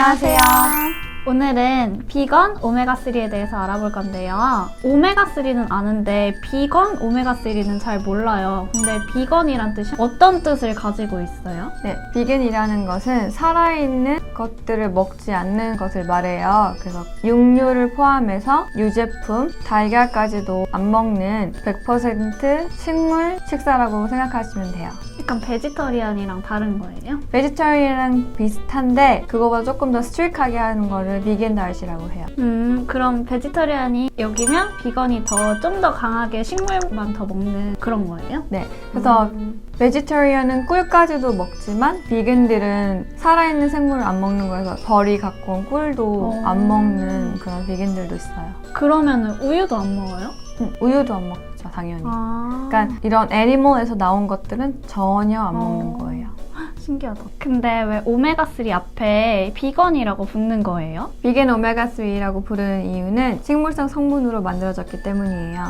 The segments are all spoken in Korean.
안녕하세요. 오늘은 비건 오메가3에 대해서 알아볼 건데요. 오메가3는 아는데 비건 오메가3는 잘 몰라요. 근데 비건이란 뜻이 어떤 뜻을 가지고 있어요? 네, 비건이라는 것은 살아있는 것들을 먹지 않는 것을 말해요. 그래서 육류를 포함해서 유제품, 달걀까지도 안 먹는 100% 식물 식사라고 생각하시면 돼요. 약간 베지터리안이랑 다른 거예요? 베지터리랑 비슷한데 그거보다 조금 더 스트릭하게 하는 거를 비건 다이시라고 해요. 음, 그럼 베지터리안이 여기면 비건이 더 좀 더 강하게 식물만 더 먹는 그런 거예요? 네, 그래서 음, 베지터리언은 꿀까지도 먹지만 비건들은 살아있는 생물을 안 먹는 거여서 벌이 갖고 온 꿀도 어. 안 먹는 그런 비건들도 있어요. 그러면은 우유도 안 먹어요? 음, 우유도 안 먹죠, 당연히. 아, 그러니까 이런 애니멀에서 나온 것들은 전혀 안 먹는 어. 거예요. 신기하다. 근데 왜 오메가3 앞에 비건이라고 붙는 거예요? 비건 오메가3라고 부르는 이유는 식물성 성분으로 만들어졌기 때문이에요.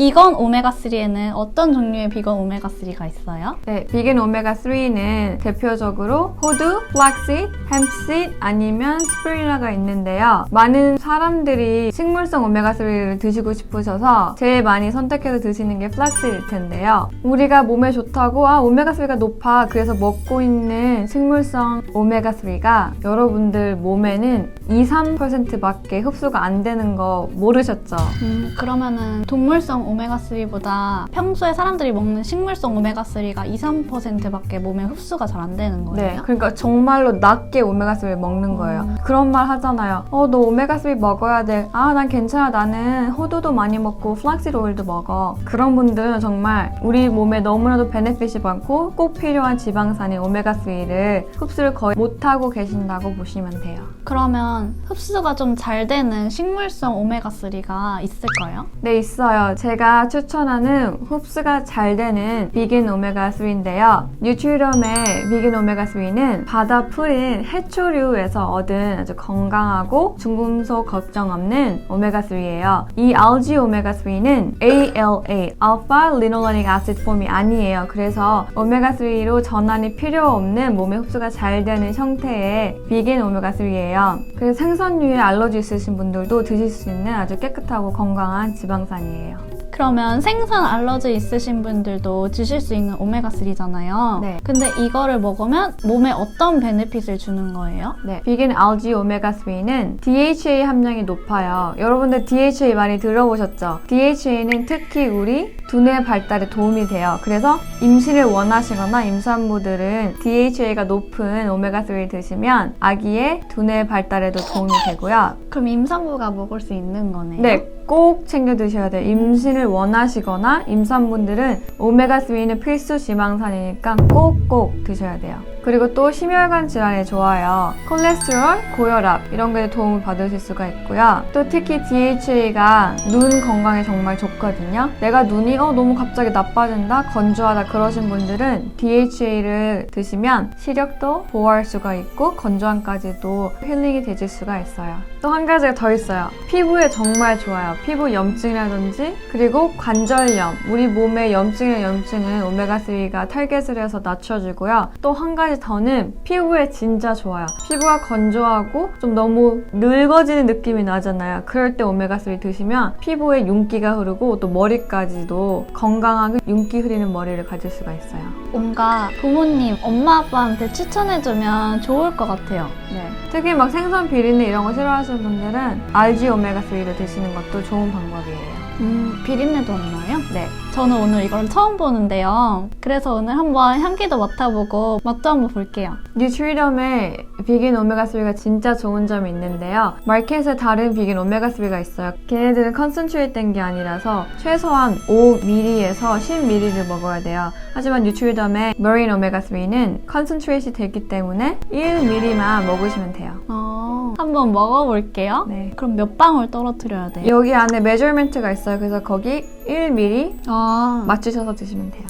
비건 오메가3에는 어떤 종류의 비건 오메가3가 있어요? 네, 비건 오메가3는 대표적으로 호두, 플락시드, 햄프시드 아니면 스프리나가 있는데요. 많은 사람들이 식물성 오메가3를 드시고 싶으셔서 제일 많이 선택해서 드시는 게 플락시드일 텐데요. 우리가 몸에 좋다고 아 오메가3가 높아 그래서 먹고 있는 식물성 오메가3가 여러분들 몸에는 2, 3%밖에 흡수가 안 되는 거 모르셨죠? 음, 그러면은 동물성 오메가3보다 평소에 사람들이 먹는 식물성 오메가3가 2, 3%밖에 몸에 흡수가 잘 안 되는 네, 거예요? 그러니까 정말로 낮게 오메가3를 먹는 거예요. 음. 그런 말 하잖아요. 어, 너 오메가3 먹어야 돼. 아, 난 괜찮아. 나는 호두도 많이 먹고 플락시드 오일도 먹어. 그런 분들은 정말 우리 몸에 너무나도 베네핏이 많고 꼭 필요한 지방산인 오메가3를 흡수를 거의 못하고 계신다고 보시면 돼요. 그러면 흡수가 좀 잘 되는 식물성 오메가3가 있을까요? 네, 있어요. 제가 추천하는 흡수가 잘 되는 비긴 오메가3인데요. 뉴트리럼의 비긴 오메가3는 바다 풀인 해초류에서 얻은 아주 건강하고 중금속 걱정 없는 오메가3예요. 이 알지 오메가3는 ALA, 알파 리놀레닉 아시드 폼이 아니에요. 그래서 오메가3로 전환이 필요 없는 몸에 흡수가 잘 되는 형태의 비긴 오메가3예요. 그래서 생선류에 알러지 있으신 분들도 드실 수 있는 아주 깨끗하고 건강한 지방산이에요. 그러면 생선 알러지 있으신 분들도 드실 수 있는 오메가3잖아요. 네. 근데 이거를 먹으면 몸에 어떤 베네핏을 주는 거예요? 네, 비건 알지 오메가3는 DHA 함량이 높아요. 여러분들 DHA 많이 들어보셨죠? DHA는 특히 우리 두뇌 발달에 도움이 돼요. 그래서 임신을 원하시거나 임산부들은 DHA가 높은 오메가3를 드시면 아기의 두뇌 발달에도 도움이 되고요. 그럼 임산부가 먹을 수 있는 거네요? 네, 꼭 챙겨 드셔야 돼요. 임신을 원하시거나 임산분들은 오메가3는 필수 지방산이니까 꼭꼭 드셔야 돼요. 그리고 또 심혈관 질환에 좋아요. 콜레스테롤, 고혈압 이런 거에 도움을 받으실 수가 있고요. 또 특히 DHA가 눈 건강에 정말 좋거든요. 내가 눈이 어 너무 갑자기 나빠진다, 건조하다 그러신 분들은 DHA를 드시면 시력도 보호할 수가 있고 건조함까지도 힐링이 되실 수가 있어요. 또 한 가지가 더 있어요. 피부에 정말 좋아요. 피부 염증이라든지 그리고 관절염, 우리 몸의 염증이나 염증은 오메가3가 탈겟을 해서 낮춰주고요. 또 한 가지 더는 피부에 진짜 좋아요. 피부가 건조하고 좀 너무 늙어지는 느낌이 나잖아요. 그럴 때 오메가3 드시면 피부에 윤기가 흐르고 또 머리까지도 건강하게 윤기 흐리는 머리를 가질 수가 있어요. 뭔가 부모님, 엄마 아빠한테 추천해주면 좋을 것 같아요. 네. 특히 막 생선 비린내 이런 거 싫어하시는 분들은 RG 오메가3를 드시는 것도 좋은 방법이에요. 음, 비린내도 안 나요? 네. 저는 오늘 이걸 처음 보는데요. 그래서 오늘 한번 향기도 맡아보고 맛도 한번 볼게요. 뉴트리덤의 비긴 오메가3가 진짜 좋은 점이 있는데요. 마켓에 다른 비긴 오메가3가 있어요. 걔네들은 컨센트레이트 된 게 아니라서 최소한 5ml에서 10ml를 먹어야 돼요. 하지만 뉴트리덤의 머린 오메가3는 컨센트레이트 됐기 때문에 1ml만 먹으시면 돼요. 어, 한번 먹어볼게요. 네. 그럼 몇 방울 떨어뜨려야 돼요? 여기 안에 메저먼트가 있어요. 그래서 거기 1ml 아, 맞추셔서 드시면 돼요.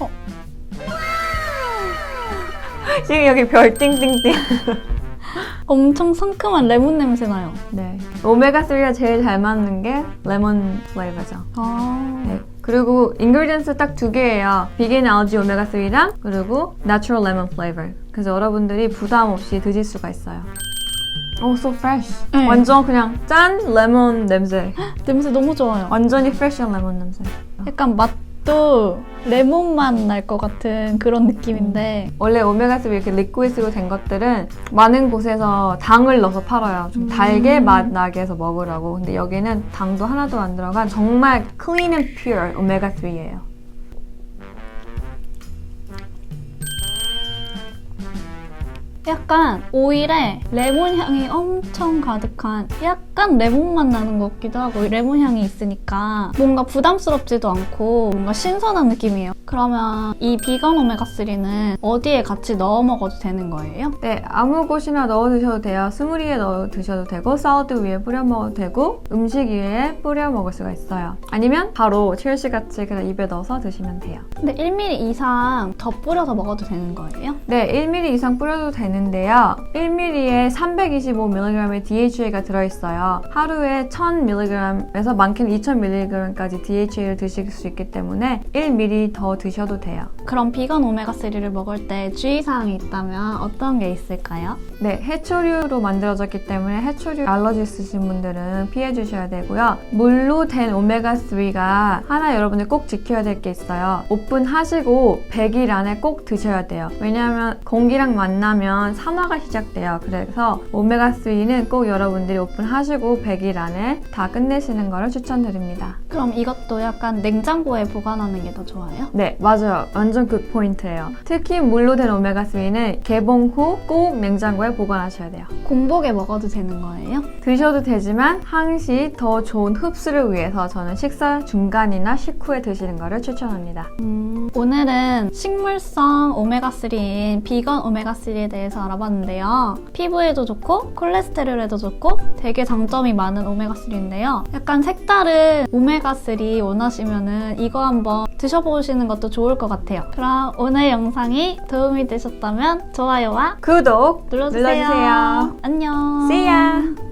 어. 지금 여기 별 띵띵띵. 엄청 상큼한 레몬 냄새 나요. 네. 오메가3가 제일 잘 맞는 게 레몬 플레이버죠. 아, 네. 그리고 ingredients 딱두 개예요. vegan algae 오메가 3랑 그리고 natural lemon flavor. 그래서 여러분들이 부담 없이 드실 수가 있어요. 오, so fresh. 네. 완전 그냥 짠 레몬 냄새. 냄새 너무 좋아요. 완전히 fresh한 레몬 냄새. 약간 맛도 레몬 맛날것 같은 그런 느낌인데 원래 오메가3 이렇게 리퀴드로 된 것들은 많은 곳에서 당을 넣어서 팔아요. 좀 달게 맛 나게 해서 먹으라고. 근데 여기는 당도 하나도 안 들어간 정말 clean and pure 오메가3예요. 약간 오일에 레몬 향이 엄청 가득한 약간 레몬 맛 나는 것 같기도 하고 레몬 향이 있으니까 뭔가 부담스럽지도 않고 뭔가 신선한 느낌이에요. 그러면 이 비건 오메가3는 어디에 같이 넣어 먹어도 되는 거예요? 네, 아무 곳이나 넣어 드셔도 돼요. 스무리에 넣어 드셔도 되고, 샐러드 위에 뿌려 먹어도 되고, 음식 위에 뿌려 먹을 수가 있어요. 아니면 바로 첼시 같이 그냥 입에 넣어서 드시면 돼요. 근데 1mm 이상 더 뿌려서 먹어도 되는 거예요? 네, 1ml 이상 뿌려도 되는 데요. 1ml에 325mg의 DHA가 들어있어요. 하루에 1000mg에서 많게는 2000mg까지 DHA를 드실 수 있기 때문에 1ml 더 드셔도 돼요. 그럼 비건 오메가3를 먹을 때 주의사항이 있다면 어떤 게 있을까요? 네, 해초류로 만들어졌기 때문에 해초류 알러지 있으신 분들은 피해 주셔야 되고요. 물로 된 오메가3가 하나 여러분들 꼭 지켜야 될 게 있어요. 오픈하시고 100일 안에 꼭 드셔야 돼요. 왜냐하면 공기랑 만나면 산화가 시작돼요. 그래서 오메가3는 꼭 여러분들이 오픈하시고 100일 안에 다 끝내시는 거를 추천드립니다. 그럼 이것도 약간 냉장고에 보관하는 게 더 좋아요? 네, 맞아요. 완전 그 포인트예요. 특히 물로 된 오메가3는 개봉 후 꼭 냉장고에 보관하셔야 돼요. 공복에 먹어도 되는 거예요? 드셔도 되지만 항시 더 좋은 흡수를 위해서 저는 식사 중간이나 식후에 드시는 것을 추천합니다. 음, 오늘은 식물성 오메가3인 비건 오메가3에 대해서 알아봤는데요. 피부에도 좋고 콜레스테롤에도 좋고 되게 장점이 많은 오메가3인데요. 약간 색다른 오메가3 원하시면은 이거 한번 드셔보시는 것도 좋을 것 같아요. 그럼 오늘 영상이 도움이 되셨다면 좋아요와 구독 눌러주세요. 눌러주세요. 안녕. See ya!